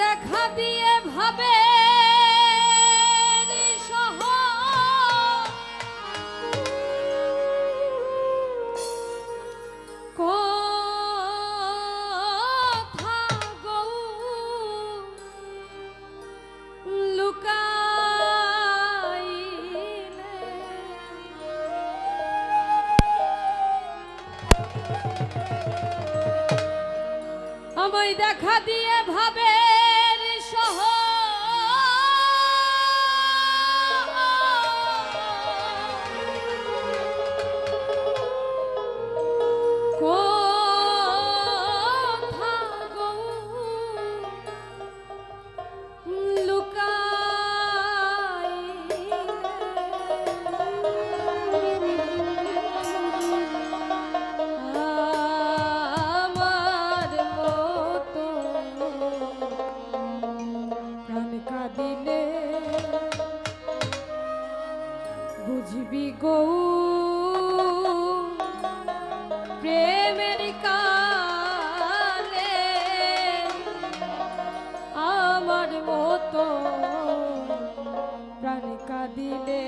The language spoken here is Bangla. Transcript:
দেখা দিয়ে ভাবে দেখা দিয়ে আমার মতো প্রাণ কাঁদিলে